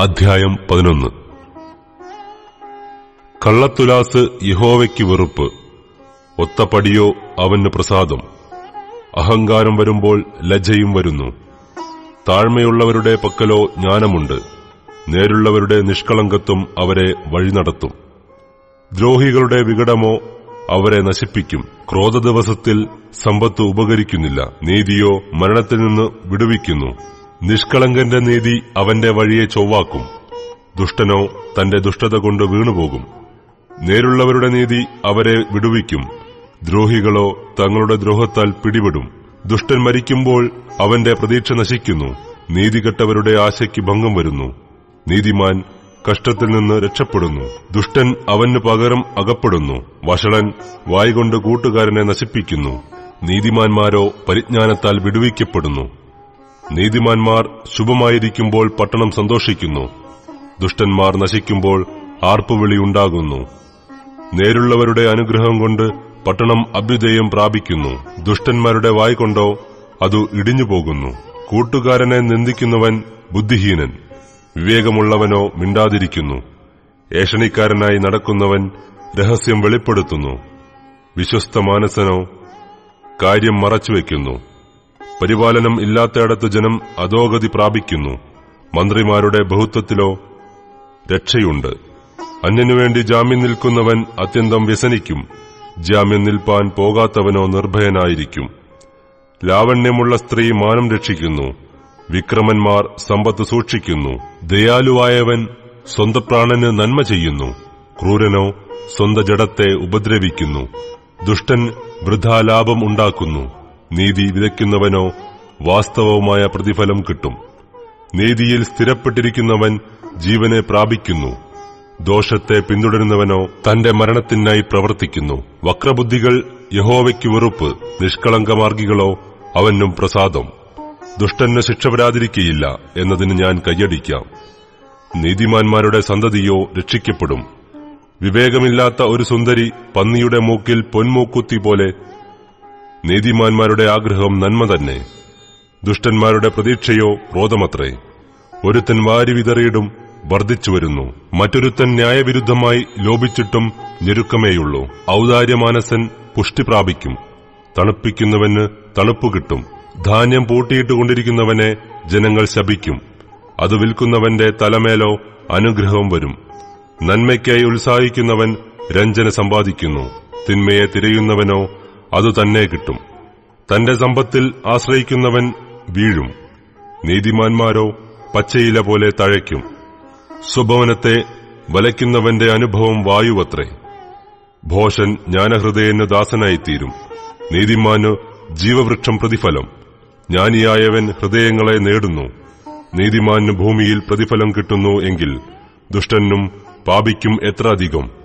അധ്യായം പതിനൊന്ന്. കള്ളത്തുലാസ് യഹോവയ്ക്ക് വെറുപ്പ്. ഒത്തപ്പടിയോ അവന് പ്രസാദം. അഹങ്കാരം വരുമ്പോൾ ലജ്ജയും വരുന്നു. താഴ്മയുള്ളവരുടെ പക്കലോ ജ്ഞാനമുണ്ട്. നേരുള്ളവരുടെ നിഷ്കളങ്കത്വം അവരെ വഴി നടത്തും ദ്രോഹികളുടെ വികടമോ അവരെ നശിപ്പിക്കും. ക്രോധ ദിവസത്തിൽ സമ്പത്ത് ഉപകരിക്കുന്നില്ല. നീതിയോ മരണത്തിൽ നിന്ന് വിടുവിക്കുന്നു. നിഷ്കളങ്കന്റെ നീതി അവന്റെ വഴിയെ ചൊവ്വാക്കും. ദുഷ്ടനോ തന്റെ ദുഷ്ടത കൊണ്ട് വീണുപോകും. നേരുള്ളവരുടെ നീതി അവരെ വിടുവിക്കും. ദ്രോഹികളോ തങ്ങളുടെ ദ്രോഹത്താൽ പിടിപെടും. ദുഷ്ടൻ മരിക്കുമ്പോൾ അവന്റെ പ്രതീക്ഷ നശിക്കുന്നു. നീതികെട്ടവരുടെ ആശയ്ക്ക് ഭംഗം വരുന്നു. നീതിമാൻ കഷ്ടത്തിൽ നിന്ന് രക്ഷപ്പെടുന്നു. ദുഷ്ടൻ അവന് പകരം അകപ്പെടുന്നു. വഷളൻ വായ്കൊണ്ട് കൂട്ടുകാരനെ നശിപ്പിക്കുന്നു. നീതിമാന്മാരോ പരിജ്ഞാനത്താൽ വിടുവിക്കപ്പെടുന്നു. നീതിമാന്മാർ ശുഭമായിരിക്കുമ്പോൾ പട്ടണം സന്തോഷിക്കുന്നു. ദുഷ്ടന്മാർ നശിക്കുമ്പോൾ ആർപ്പുവിളി ഉണ്ടാകുന്നു. നേരുള്ളവരുടെ അനുഗ്രഹം കൊണ്ട് പട്ടണം അഭ്യുദയം പ്രാപിക്കുന്നു. ദുഷ്ടന്മാരുടെ വായ് കൊണ്ടോ അത് ഇടിഞ്ഞു പോകുന്നു. കൂട്ടുകാരനെ നിന്ദിക്കുന്നവൻ ബുദ്ധിഹീനൻ. വിവേകമുള്ളവനോ മിണ്ടാതിരിക്കുന്നു. ഏഷണിക്കാരനായി നടക്കുന്നവൻ രഹസ്യം വെളിപ്പെടുത്തുന്നു. വിശ്വസ്ത മാനസനോ കാര്യം മറച്ചുവെക്കുന്നു. പരിപാലനം ഇല്ലാത്തയിടത്ത് ജനം അധോഗതി പ്രാപിക്കുന്നു. മന്ത്രിമാരുടെ ബഹുത്വത്തിലോ രക്ഷയുണ്ട്. അന്യനുവേണ്ടി ജാമ്യം നിൽക്കുന്നവൻ അത്യന്തം വ്യസനിക്കും. ജാമ്യം നിൽപ്പാൻ പോകാത്തവനോ നിർഭയനായിരിക്കും. ലാവണ്യമുള്ള സ്ത്രീ മാനം രക്ഷിക്കുന്നു. വിക്രമന്മാർ സമ്പത്ത് സൂക്ഷിക്കുന്നു. ദയാലുവായവൻ സ്വന്തപ്രാണന് നന്മ ചെയ്യുന്നു. ക്രൂരനോ സ്വന്ത ജഡത്തെ ഉപദ്രവിക്കുന്നു. ദുഷ്ടൻ വൃഥാലാഭം ഉണ്ടാക്കുന്നു. നീതി വിതയ്ക്കുന്നവനോ വാസ്തവവുമായ പ്രതിഫലം കിട്ടും. നീതിയിൽ സ്ഥിരപ്പെട്ടിരിക്കുന്നവൻ ജീവനെ പ്രാപിക്കുന്നു. ദോഷത്തെ പിന്തുടരുന്നവനോ തന്റെ മരണത്തിനായി പ്രവർത്തിക്കുന്നു. വക്രബുദ്ധികൾ യഹോവയ്ക്ക് വെറുപ്പ് നിഷ്കളങ്കമാർഗികളോ അവനും പ്രസാദം. ദുഷ്ടന് ശിക്ഷ വരാതിരിക്കയില്ല എന്നതിന് ഞാൻ കയ്യടിക്കാം. നീതിമാന്മാരുടെ സന്തതിയോ രക്ഷിക്കപ്പെടും. വിവേകമില്ലാത്ത ഒരു സുന്ദരി പന്നിയുടെ മൂക്കിൽ പൊന്മൂക്കുത്തി പോലെ നീതിമാന്മാരുടെ ആഗ്രഹം നന്മ തന്നെ. ദുഷ്ടന്മാരുടെ പ്രതീക്ഷയോ ക്രോധമത്രേ. ഒരുത്തൻ വാരി വിതറിയിടും വർദ്ധിച്ചു വരുന്നു. മറ്റൊരുത്തൻ ന്യായവിരുദ്ധമായി ലോപിച്ചിട്ടും ഞെരുക്കമേയുള്ളൂ. ഔദാര്യമാനസൻ പുഷ്ടി പ്രാപിക്കും. തണുപ്പിക്കുന്നവന് തണുപ്പ് കിട്ടും. ധാന്യം പൂട്ടിയിട്ടുകൊണ്ടിരിക്കുന്നവനെ ജനങ്ങൾ ശപിക്കും. അത് വിൽക്കുന്നവന്റെ തലമേലോ അനുഗ്രഹം വരും. നന്മയ്ക്കായി ഉത്സാഹിക്കുന്നവൻ രഞ്ജന സമ്പാദിക്കുന്നു. തിന്മയെ തിരയുന്നവനോ അതു തന്നെ കിട്ടും. തന്റെ സമ്പത്തിൽ ആശ്രയിക്കുന്നവൻ വീഴും. നീതിമാന്മാരോ പച്ചയില പോലെ തഴയ്ക്കും. സ്വഭവനത്തെ വലയ്ക്കുന്നവന്റെ അനുഭവം വായുവത്രേ. ഭോഷൻ ജ്ഞാനഹൃദയന് ദാസനായിത്തീരും. നീതിമാന് ജീവവൃക്ഷം പ്രതിഫലം. ജ്ഞാനിയായവൻ ഹൃദയങ്ങളെ നേടുന്നു. നീതിമാന് ഭൂമിയിൽ പ്രതിഫലം കിട്ടുന്നു എങ്കിൽ ദുഷ്ടനും പാപിക്കും എത്ര അധികം?